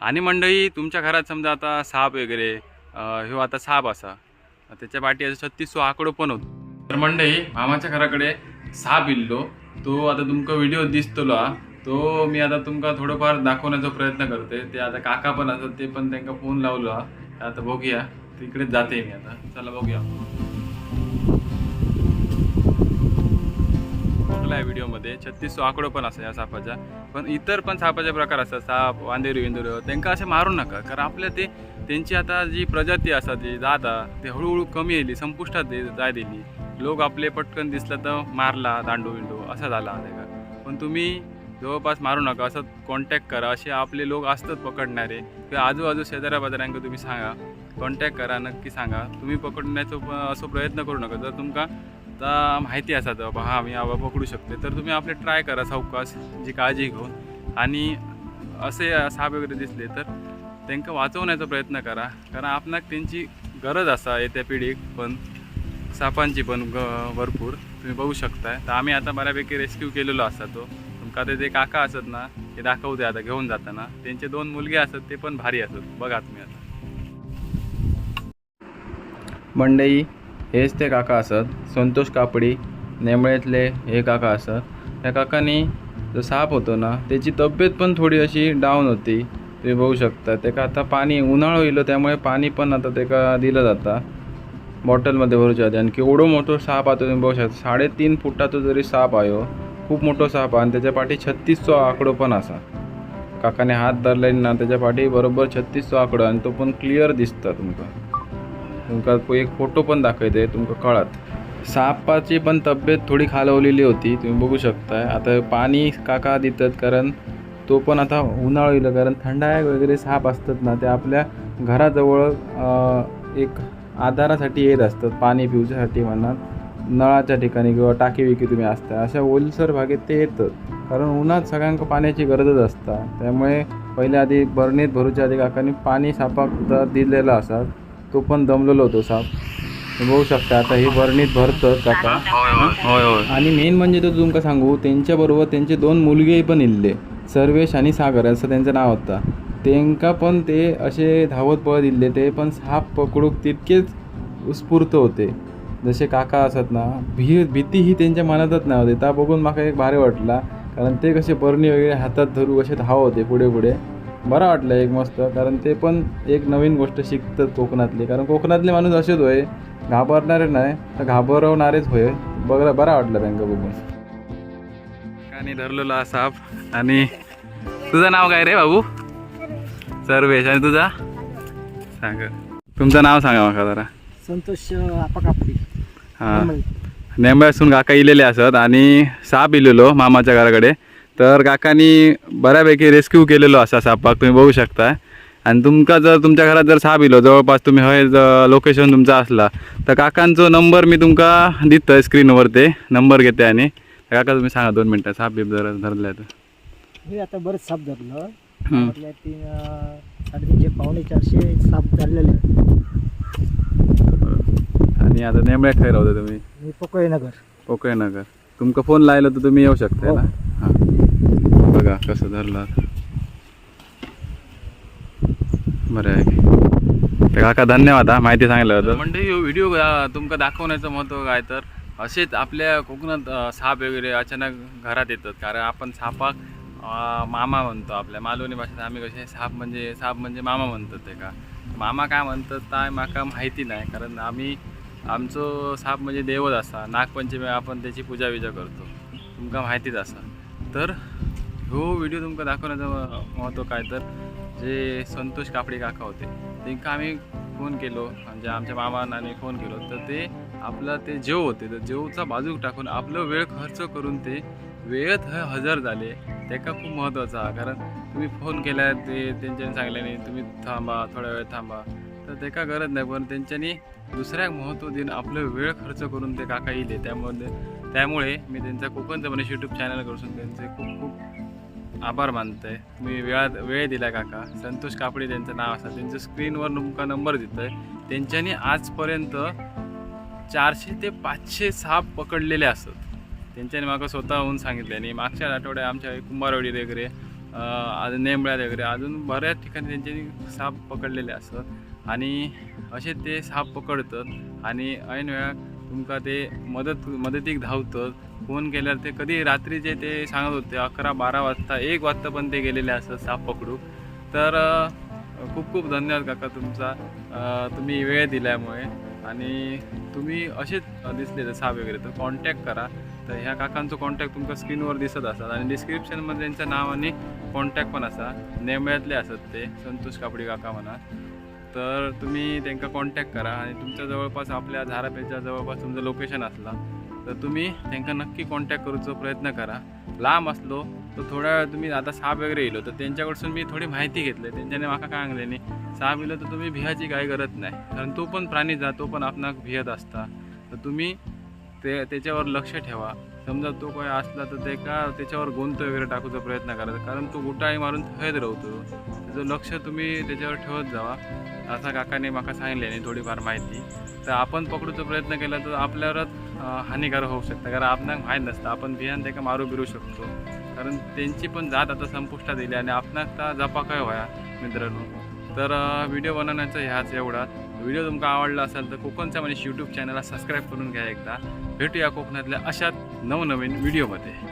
आणि मंडळी तुमच्या घरात समजा आता साप वगैरे ह्यो आता साप असा त्याच्या पाठी असं छत्तीसो आकडो पण होतो. तर मंडळी मामाच्या घराकडे साप इल्लो. तो आता तुमका व्हिडिओ दिसतलो हा. तो मी आता तुमका थोडंफार दाखवण्याचा प्रयत्न करते. ते आता काका पण असतात ते पण त्यांना फोन लावलो हा. आता बघूया. तिकडेच जाते मी आता. चला बघूया. बघलाय व्हिडिओमध्ये. छत्तीस आकडो पण असा या सापाचा पण इतर पण सापाचे प्रकार असतात. साप वांदेर विंदुर त्यांना असे मारू नका. कारण आपल्या ते त्यांची आता जी प्रजाती असा ती जाता ते हळूहळू कमी येली संपुष्टात दे- जाय दिली. लोक आपले पटकन दिसलं तर मारला दांडू विंडू असा झाला नाही का पण तुम्ही जवळपास मारू नका. असं कॉन्टॅक्ट करा. असे आपले लोक असतात पकडणारे. किंवा आजूबाजू शेजाऱ्याबाजाऱ्यांका तुम्ही सांगा. कॉन्टॅक्ट करा नक्की सांगा. तुम्ही पकडण्याचा प- असं प्रयत्न करू नका. जर तुमका आता माहिती असा तर बाबा हा मी आबा पकडू शकते. तर तुम्ही आपले ट्राय करा सावकाश जी काळजी घेऊन. आणि असे साप वगैरे दिसले तर त्यांना वाचवण्याचा प्रयत्न करा. कारण आपणाक त्यांची गरज असा येत्या पिढीक पण सापांची पण ग भरपूर. तुम्ही बघू शकताय. तर आम्ही आता बऱ्यापैकी रेस्क्यू केलेलो असा तो. तुमका ते ते काका असत ना ते दाखवते आता घेऊन जाताना. त्यांचे दोन मुलगे असत ते पण भारी असत. बघा तुम्ही आता. मंडई हेच ते काका असत. संतोष कापडी नेमळ्यातले हे काका असत. त्या काकानी जो साप होतो ना त्याची तब्येत पण थोडी अशी डाऊन होती. तुम्ही बघू शकता. त्याका आता पाणी उन्हाळो येलो त्यामुळे पाणी पण आता त्याका दिलं जाता. बॉटलमध्ये भरूच्या आधी आणखी केवढो मोठो साप आता तुम्ही बघू शकता. साडेतीन फुटाचो जरी साप आहे हो, खूप मोठो साप आहे. आणि त्याच्या पाठी छत्तीसचो आकडो पण असा. काकाने हात धरले ना त्याच्या पाठी बरोबर छत्तीसचो आकडो आणि तो पण क्लिअर दिसता तुमकां तुमका एक फोटो पण दाखवते तुमका कळत. सापाची पण तब्येत थोडी खालवलेली होती तुम्ही बघू शकताय. आता पाणी काका देतात कारण तो पण आता उन्हाळा येईल कारण थंडाय वगैरे साप असतात ना ते आपल्या घराजवळ एक आधारासाठी येत असतात पाणी पिऊच्यासाठी म्हणा नळाच्या ठिकाणी किंवा टाकी विकी तुम्ही असता अशा ओलसर भागेत ते येतात. कारण उन्हात सगळ्यांका पाण्याची गरजच असता. त्यामुळे पहिले आधी बरणीत भरूच्या आधी काकांनी पाणी सापाक दिलेलं असतात तो पण दमलेलो होतो साप. बघू शकता आता ही बरणीत भरतं काका होय होय आणि मेन म्हणजे तो तुमका सांगू त्यांच्याबरोबर त्यांचे दोन मुलगे पण इल्ले सर्वेश आणि सागर असं त्यांचं नाव होतं. त्यांका पण ते असे धावत पळत इल्ले ते पण साप पकडूक तितकेच उत्स्फूर्त होते. जसे काका असत ना भी भीती ही त्यांच्या मनातच नाही होते त्या बघून माका एक भारी वाटला कारण ते कसे बरणी वगैरे हातात धरू कसे धाव होते पुढे पुढे. बरं वाटलं एक मस्त. कारण ते पण एक नवीन गोष्ट शिकतात कोकणातली. कारण कोकणातले माणूस असेच होय घाबरणारे नाही तर घाबरवणारेच होय. बघ बरा वाटलं त्यांना बघून. आणि धरलेला हा साप. आणि तुझं नाव काय रे बाबू? सर्वेश. आणि तुझा? सांग. तुमचं नाव सांगा मला जरा. संतोष आपा कापडी. हां. नेंब्यासून काका इलेले असत आणि साप इलेलो मामाच्या घराकडे. तर काकानी बऱ्यापैकी रेस्क्यू केलेलो असा सापाक तुम्ही बघू शकता. आणि तुमका जर तुमच्या घरात जर साप इलो जवळपास तुम्ही हय लोकेशन तुमचा असला तर काकांचो नंबर मी तुमका दितोय स्क्रीनवर ते नंबर घेते आणि. काका तुम्ही सांगा दोन मिनटं साप बीप जर धरल्या तर. मी आता बरेच साप धरलं. तीन साडेतीनशे पावणे चारशे साप धरलेले आणि आता नेमळ्या खैर होते तुम्ही. पोकळे नगर पोकळे नगर तुमका फोन लायला तर तुम्ही येऊ शकता हो. ना? बघा कसं धरलं बरं आहे. ते काका धन्यवाद हा माहिती सांगितलं म्हणजे हो व्हिडिओ तुमका दाखवण्याचं महत्त्व काय? तर असेच आपल्या कोकणात साप वगैरे अचानक घरात येतात. कारण आपण सापाक मामा म्हणतो आपल्या. मालवणी भाषेत आम्ही कसे साप म्हणजे साप म्हणजे मामा म्हणतात ते का? मामा काय म्हणतात काय माका माहिती नाही. कारण आम्ही आमचो साप म्हणजे देवच असा. नागपंचमी आपण त्याची पूजा विजा करतो. तुमका माहितीच असा. तर हो व्हिडिओ तुमका दाखवण्याचं महत्त्व काय तर जे संतोष कापडे काका होते त्यांना आम्ही फोन केलो म्हणजे आमच्या मामानाने आम्ही फोन केलो. तर ते आपलं ते जेव होते तर जेवचा बाजूक टाकून आपलं वेळ खर्च करून ते वेळेत हजर झाले. त्याका खूप महत्त्वाचं हा कारण तुम्ही फोन केला ते त्यांच्यानी सांगल्याने तुम्ही थांबा थोडा वेळ थांबा. तर त्याका गरज नाही पण त्यांच्यानी दुसऱ्याक महत्त्व देऊन आपलं वेळ खर्च करून ते काका येईल त्यामध्ये त्यामुळे मी त्यांचा कोकणचं म्हणजे यूट्यूब चॅनल करून त्यांचे खूप खूप आभार मानतोय. तुम्ही वेळात वेळ दिला काका. संतोष कापडे त्यांचं नाव असतं. त्यांचं स्क्रीनवर तुमका नंबर देतोय. त्यांच्यानी आजपर्यंत चारशे ते पाचशे साप पकडलेले असत त्यांच्यानी माका स्वतःहून सांगितले आणि मागच्या आठवड्यात आमच्या कुंभारवाडी वगैरे आज नेंबळ्यात वगैरे अजून बऱ्याच ठिकाणी त्यांच्यानी साप पकडलेले असत आणि असे ते साप पकडतात. आणि ऐन वेळा तुमका ते मदत मदतीक धावतात. फोन केल्यावर ते कधी रात्रीचे ते सांगत होते अकरा बारा वाजता एक वाजता पण ते गेलेले असतात साप पकडू तर खूप खूप धन्यवाद काका तुमचा. तुम्ही वेळ दिल्यामुळे. आणि तुम्ही असेच दिसले तर साप वगैरे तर कॉन्टॅक्ट करा. तर ह्या काकांचं कॉन्टॅक्ट तुमका स्क्रीनवर दिसत असतात. आणि डिस्क्रिप्शनमध्ये त्यांचं नाव आणि कॉन्टॅक्ट पण असा नेमळ्यातले असत ते. संतोष कापडी काका म्हणा. तर तुम्ही त्यांना कॉन्टॅक्ट करा. आणि तुमच्या जवळपास आपल्या झारापेच्या जवळपास तुमचं लोकेशन असला. तर तुम्ही त्यांना नक्की कॉन्टॅक्ट करूचो प्रयत्न करा. लांब असलो तर थोड्या वेळ तुम्ही आता साप वगैरे येलो तर त्यांच्याकडसून मी थोडी माहिती घेतली. त्यांच्याने माका काय नाही. साप येलो तर तुम्ही भियाची काही गरज नाही. कारण तो पण प्राणी जा तो पण आपणाक भियत असता. तर तुम्ही ते त्याच्यावर लक्ष ठेवा. समजा तो काय असला तर ते का त्याच्यावर गोंत वगैरे टाकूचा प्रयत्न करायचा कारण तो गुटाळी मारून थंयच राहतो त्याचं लक्ष तुम्ही त्याच्यावर ठेवत जावा. असा काकाने माका सांगितले थोडीफार माहिती. तर आपण पकडूचा प्रयत्न केला तर आपल्यावरच हानिकारक होऊ शकतं. कारण आपणाक माहीत नसतं. आपण बियाण त्याका मारू बिरू शकतो. कारण त्यांची पण जात आता संपुष्टात दिली आणि आपणाक तर जपा काय व्हाया मित्रांनो. तर व्हिडिओ बनवण्याचा ह्याच एवढाच व्हिडिओ तुमका आवडला असेल तर कोकणचा म्हणजे यूट्यूब चॅनलला सबस्क्राईब करून घ्या एकदा. भेटूया कोकणातल्या अशाच नवनवीन व्हिडिओमध्ये.